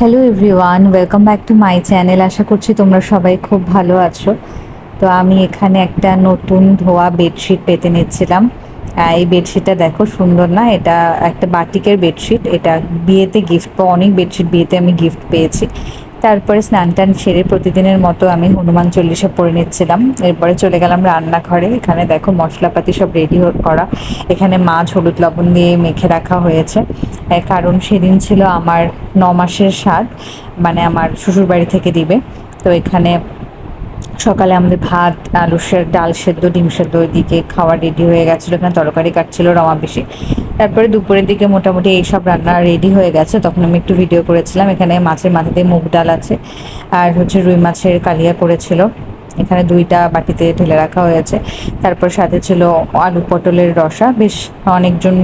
Hello everyone welcome back to my channel আশা করছি তোমরা সবাই খুব ভালো আছো। তো আমি এখানে একটা নতুন ধোয়া বেডশিট পেতে নিচ্ছিলাম। এই বেডশিটটা দেখো সুন্দর না? এটা একটা বাটিকের বেডশিট এটা বিয়েতে গিফট পাওয়া অনেক বেডশিট বিয়েতে আমি গিফট পেয়েছি। তারপরে স্নান টান সেরে প্রতিদিনের মতো আমি হনুমান চল্লিশে পড়ে নিচ্ছিলাম। এরপরে চলে গেলাম রান্নাঘরে। এখানে দেখো মশলাপাতি সব রেডি করা। এখানে মাছ, হলুদ লবণ দিয়ে মেখে রাখা হয়েছে। কারণ সেদিন ছিল আমার ন মাসের স্বাদ মানে আমার শ্বশুর বাড়ি থেকে দিবে। তো এখানে সকালে আমাদের ভাত আলু সেদ্ধ ডাল সেদ্ধ, ডিম সেদ্ধ ওইদিকে খাওয়া রেডি হয়ে গেছিল। এখানে তরকারি কাটছিল রমা বেশি তারপরে দুপুরের দিকে মোটামুটি এইসব রান্না রেডি হয়ে গেছে। তখন আমি একটু ভিডিও করেছিলাম। এখানে মাছের মাথাতে মুগ ডাল আছে আর হচ্ছে রুই মাছের কালিয়া করেছিল এখানে দুইটা বাটিতে ঢেলে রাখা হয়েছে। তারপর সাথে ছিল আলু পটলের রসা। বেশ অনেকজন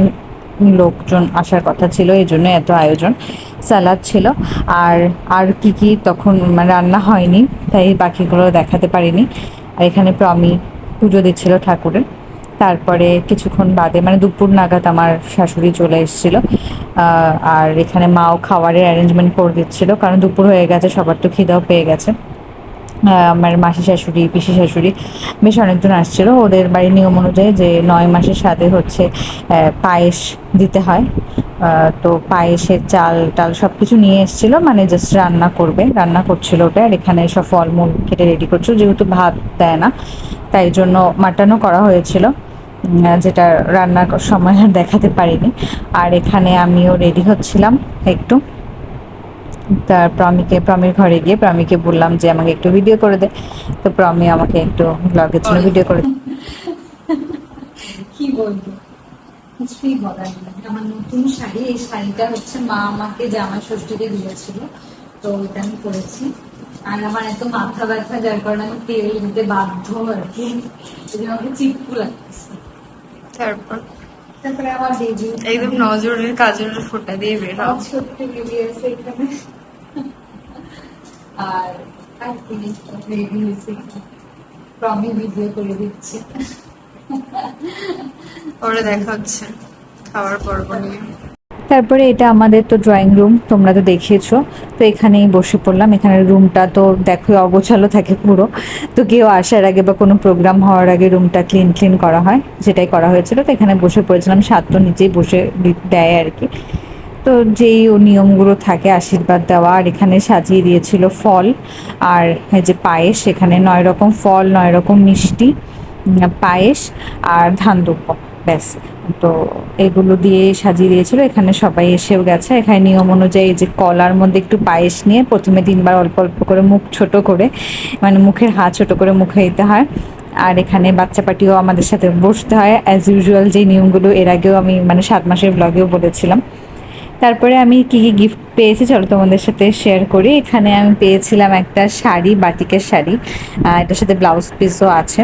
লোকজন আসার কথা ছিল, এই জন্য এত আয়োজন। সালাদ ছিল। আর আর কি কি তখন রান্না হয়নি, তাই বাকিগুলো দেখাতে পারিনি। আর এখানে প্রমি পুজো দিচ্ছিল ঠাকুরের। তারপরে কিছুক্ষণ বাদে মানে দুপুর নাগাদ আমার শাশুড়ি চলে এসেছিল আর এখানে মাও খাবারের অ্যারেঞ্জমেন্ট করে দিচ্ছিল, কারণ দুপুর হয়ে গেছে, সবার তো খিদাও পেয়ে গেছে। আমার মাসি শাশুড়ি, পিসি শাশুড়ি বেশ অনেকজন আসছিল, ওদের বাড়ির নিয়ম অনুযায়ী যে নয় মাসের সাথে হচ্ছে পায়েস দিতে হয়। তো পায়েসের চাল টাল সব কিছু নিয়ে এসেছিল মানে জাস্ট রান্না করবে, রান্না করছিল ওটা আর এখানে সব ফলমূল কেটে রেডি করছিল, যেহেতু ভাত দেয় না, তাই জন্য মাটনও করা হয়েছিল। যেটা রান্নার সময় আর দেখাতে পারিনি। আর এখানে আমিও রেডি হচ্ছিলাম একটু। তার প্রমিকে, প্রমির ঘরে গিয়ে প্রমিকে বললাম যে, আমাকে একটু ভিডিও করে দে। তো প্রমি আমাকে একটু ব্লগের জন্য ভিডিও করে। কি বলব? কিছুই বলার আমার নতুন শাড়ি, এই শাড়িটা হচ্ছে মা আমাকে জামা ষষ্ঠীতে দিয়েছিল। তো ওটা আমি পরেছি। আর আমার এত মাথা ব্যথা, যার কারণে আমি তেল দিতে বাধ্য আর কি আমাকে চিপকু লাগতেছে। তারপর তারপরে আমার বেবি একদম নজরের কাজলের ফোঁটা দিয়ে বের হও ছোট্ট বেবি আছে এখানে। আর আর কি বেবি হয়েছে। প্রমি ভিডিও করে দিচ্ছে। পরে দেখা হচ্ছে। খাওয়ার পর নিয়ে। তারপরে এটা আমাদের তো ড্রয়িং রুম তোমরা তো দেখিয়েছো। তো এখানেই বসে পড়লাম। এখানে রুমটা তো দেখো, অগোছালো থাকে পুরো। তো কেউ আসার আগে বা কোনো প্রোগ্রাম হওয়ার আগে রুমটা ক্লিন ক্লিন করা হয়, যেটাই করা হয়েছিল। তো এখানে বসে পড়েছিলাম। সাত তো নিজেই বসে দেয় আর কি। তো যেই ও নিয়মগুলো থাকে, আশীর্বাদ দেওয়া, আর এখানে সাজিয়ে দিয়েছিল ফল। আর যে পায়েস, এখানে নয় রকম ফল, নয় রকম মিষ্টি পায়েস আর ধান ব্যাস, তো এগুলো দিয়ে সাজিয়ে দিয়েছিল। এখানে সবাই এসেও গেছে। এখানে নিয়ম অনুযায়ী যে কলার মধ্যে একটু পায়েস নিয়ে প্রথমে তিনবার অল্প অল্প করে মুখ ছোট করে মানে মুখের হাত ছোট করে মুখে দিতে হয়। আর এখানে বাচ্চা পাটিও আমাদের সাথে বসতে হয়। অ্যাজ ইউজুয়াল যে নিয়মগুলো এর আগেও আমি মানে সাত মাসের ব্লগেও বলেছিলাম। তারপরে আমি কি কি গিফট পেয়েছি চলো তোমাদের সাথে শেয়ার করি। এখানে আমি পেয়েছিলাম একটা শাড়ি, বাটিকের শাড়ি। এটার সাথে ব্লাউজ পিসও আছে।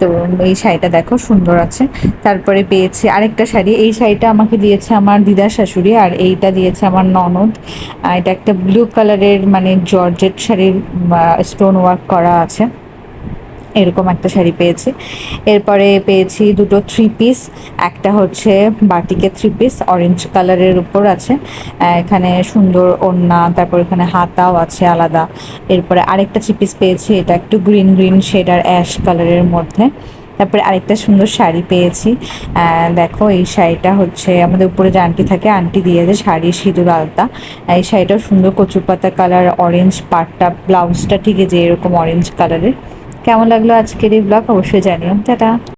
তো এই শাড়িটা দেখো, সুন্দর আছে। তারপরে পেয়েছি আরেকটা শাড়ি। এই শাড়িটা আমাকে দিয়েছে আমার দিদার শাশুড়ি, আর এইটা দিয়েছে আমার ননদ। এটা একটা ব্লু কালারের মানে জর্জেট শাড়ির স্টোন ওয়ার্ক করা আছে। এরকম একটা শাড়ি পেয়েছি। এরপরে পেয়েছি দুটো থ্রি পিস একটা হচ্ছে বাটিকের থ্রি পিস অরেঞ্জ কালারের উপর আছে। এখানে সুন্দর ওড়না, তারপর এখানে হাতাও আছে আলাদা। এরপরে আরেকটা থ্রি পিস পেয়েছি, এটা একটু গ্রিন গ্রিন শেড আর অ্যাশ কালারের মধ্যে। তারপরে আরেকটা সুন্দর শাড়ি পেয়েছি। দেখো এই শাড়িটা হচ্ছে, আমাদের উপরে যে আন্টি থাকে আন্টি দিয়েছে শাড়ি, সিঁদুর, আলতা। এই শাড়িটাও সুন্দর কচুর পাতা কালার অরেঞ্জ পাটটা ব্লাউজটা ঠিক যে এরকম অরেঞ্জ কালারের কেমন লাগল আজকের এই ব্লগ অবশ্যই জানিও। টাটা।